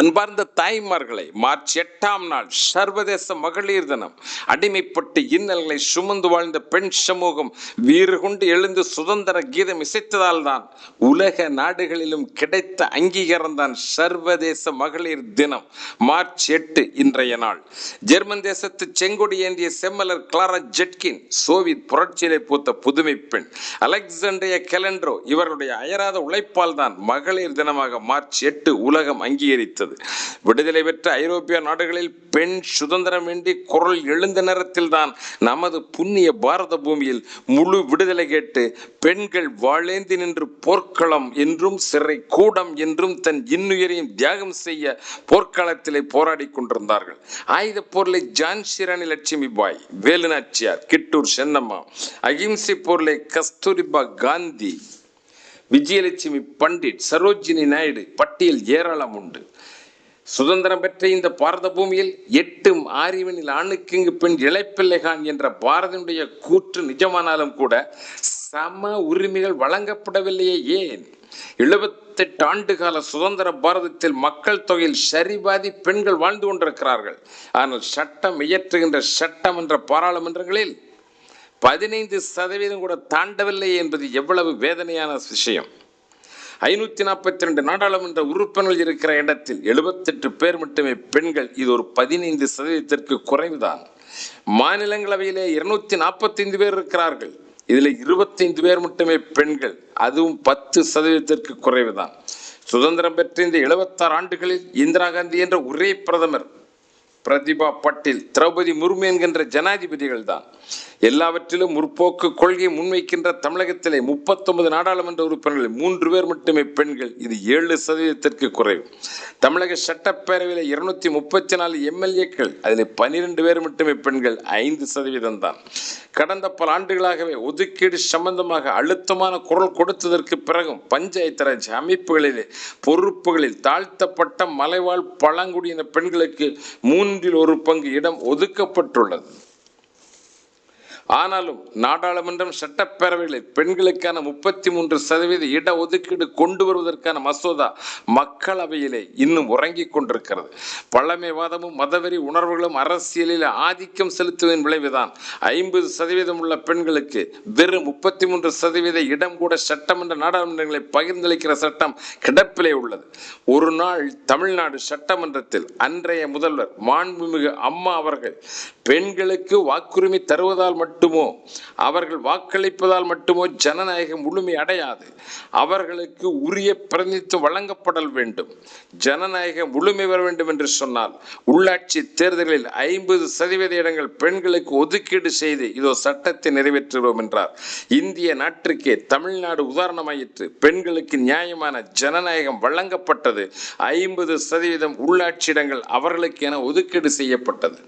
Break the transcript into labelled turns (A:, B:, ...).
A: அன்பார்ந்த தாய்மார்களை மார்ச் எட்டாம் நாள் சர்வதேச மகளிர் தினம். அடிமைப்பட்டு இன்னல்களை சுமந்து வாழ்ந்த பெண் சமூகம் வீறு கொண்டு எழுந்து சுதந்திர கீதம் இசைத்ததால் தான் உலக நாடுகளிலும் கிடைத்த அங்கீகாரம் தான் சர்வதேச மகளிர் தினம். மார்ச் எட்டு இன்றைய நாள். ஜெர்மன் தேசத்து செங்கொடி ஏந்திய செம்மலர் கிளாரா ஜெட்கின் சோவியத் புரட்சியிலே பூத்த புதுமை பெண். அலெக்சாண்ட்ரிய கெலண்ட்ரோ இவர்களுடைய அயராத உழைப்பால் தான் மகளிர் தினமாக மார்ச் எட்டு உலகம் அங்கீகரித்தது. விடுதலை பெற்ற ஐரோப்பிய நாடுகளில் பெண் சுதந்திரம் வேண்டி குரல் எழுந்த நேரத்தில் தான் நமது புண்ணிய பாரத பூமியில் முழு விடுதலை கேட்டு பெண்கள் வாழேந்தி நின்று போர்க்களம் என்றும் சிறை கூடம் என்றும் தன் இன்னுயிரையும் தியாகம் செய்ய போர்க்களத்திலே போராடி கொண்டிருந்தார்கள். ஆயுத போரிலே ஜான்சிராணி லட்சுமி பாய் வேலுநாச்சியார் கிட்டூர் சென்னம்மா அகிம்சை போரிலே கஸ்தூரிபா காந்தி விஜயலட்சுமி பண்டிட் சரோஜினி நாயுடு பட்டியல் ஏராளம் உண்டு. சுதந்திரம் பெற்ற இந்த பாரத பூமியில் எட்டும் ஆறிவனில் ஆணுக்கு இங்கு பெண் இழைப்பிள்ளைகான் என்ற பாரதியுடைய கூற்று நிஜமானாலும் கூட சம உரிமைகள் வழங்கப்படவில்லையே ஏன்? எழுபத்தெட்டு ஆண்டு கால சுதந்திர பாரதத்தில் மக்கள் தொகையில் சரிபாதி பெண்கள் வாழ்ந்து கொண்டிருக்கிறார்கள். ஆனால் சட்டம் இயற்றுகின்ற சட்டம் என்ற பாராளுமன்றங்களில் பதினைந்து சதவீதம் கூட தாண்டவில்லை என்பது எவ்வளவு வேதனையான விஷயம். ஐநூத்தி நாற்பத்தி ரெண்டு நாடாளுமன்ற உறுப்பினர்கள் இருக்கிற இடத்தில் எழுபத்தெட்டு பேர் மட்டுமே பெண்கள். இது ஒரு பதினைந்து சதவீதத்திற்கு குறைவுதான். மாநிலங்களவையிலே இருநூத்தி நாற்பத்தைந்து பேர் இருக்கிறார்கள். இதில் இருபத்தைந்து பேர் மட்டுமே பெண்கள். அதுவும் பத்து சதவீதத்திற்கு குறைவுதான். சுதந்திரம் பெற்ற இந்த எழுபத்தாறு ஆண்டுகளில் இந்திரா காந்தி என்ற ஒரே பிரதமர் பிரதிபா பட்டேல் திரௌபதி முர்மு என்கின்ற ஜனாதிபதிகள் தான் எல்லாவற்றிலும் முற்போக்கு கொள்கையை முன்வைக்கின்ற தமிழகத்திலே முப்பத்தொன்பது நாடாளுமன்ற உறுப்பினர்கள் மூன்று பேர் மட்டுமே பெண்கள். இது ஏழு சதவீதத்திற்கு குறைவு. தமிழக சட்டப்பேரவையில் இருநூத்தி முப்பத்தி நாலு எம்எல்ஏக்கள் அதில் பனிரெண்டு பேர் மட்டுமே பெண்கள் ஐந்து சதவீதம் தான் கடந்த பல ஆண்டுகளாகவே ஒதுக்கீடு சம்பந்தமாக அழுத்தமான குரல் கொடுத்ததற்கு பிறகும் பஞ்சாயத்து ராஜ் அமைப்புகளிலே பொறுப்புகளில் தாழ்த்தப்பட்ட மலைவாழ் பழங்குடியின பெண்களுக்கு மூன்று மூன்றில் ஒரு பங்கு இடம் ஒதுக்கப்பட்டுள்ளது. ஆனாலும் நாடாளுமன்றம் சட்டப்பேரவைகளில் பெண்களுக்கான முப்பத்தி மூன்று சதவீத இட ஒதுக்கீடு கொண்டு வருவதற்கான மசோதா மக்களவையிலே இன்னும் உறங்கிக் கொண்டிருக்கிறது. பழமைவாதமும் மதவெறி உணர்வுகளும் அரசியலில் ஆதிக்கம் செலுத்துவதன் விளைவுதான். ஐம்பது சதவீதம் உள்ள பெண்களுக்கு வெறும் முப்பத்தி மூன்று சதவீத இடம் கூட சட்டமன்ற நாடாளுமன்றங்களை பகிர்ந்தளிக்கிற சட்டம் கிடப்பிலே உள்ளது. ஒரு நாள் தமிழ்நாடு சட்டமன்றத்தில் அன்றைய முதல்வர் மாண்புமிகு அம்மா அவர்கள் பெண்களுக்கு வாக்குரிமை தருவதால் மட்டும் மட்டுமோ? அவர்கள் வாக்களிப்பதால் மட்டுமோ ஜனநாயகம் முழுமை அடையாது. அவர்களுக்கு உரிய பிரதிநிதித்துவம் வழங்கப்படல் வேண்டும். ஜனநாயகம் முழுமை வர வேண்டும் என்று சொன்னால் உள்ளாட்சி தேர்தலில் ஐம்பது சதவீத இடங்கள் பெண்களுக்கு ஒதுக்கீடு செய்து இதோ சட்டத்தை நிறைவேற்றுகிறோம் என்றார். இந்திய நாட்டிற்கே தமிழ்நாடு உதாரணமாயிற்று. பெண்களுக்கு நியாயமான ஜனநாயகம் வழங்கப்பட்டது. ஐம்பது சதவீதம் உள்ளாட்சி இடங்கள் அவர்களுக்கு என ஒதுக்கீடு செய்யப்பட்டது.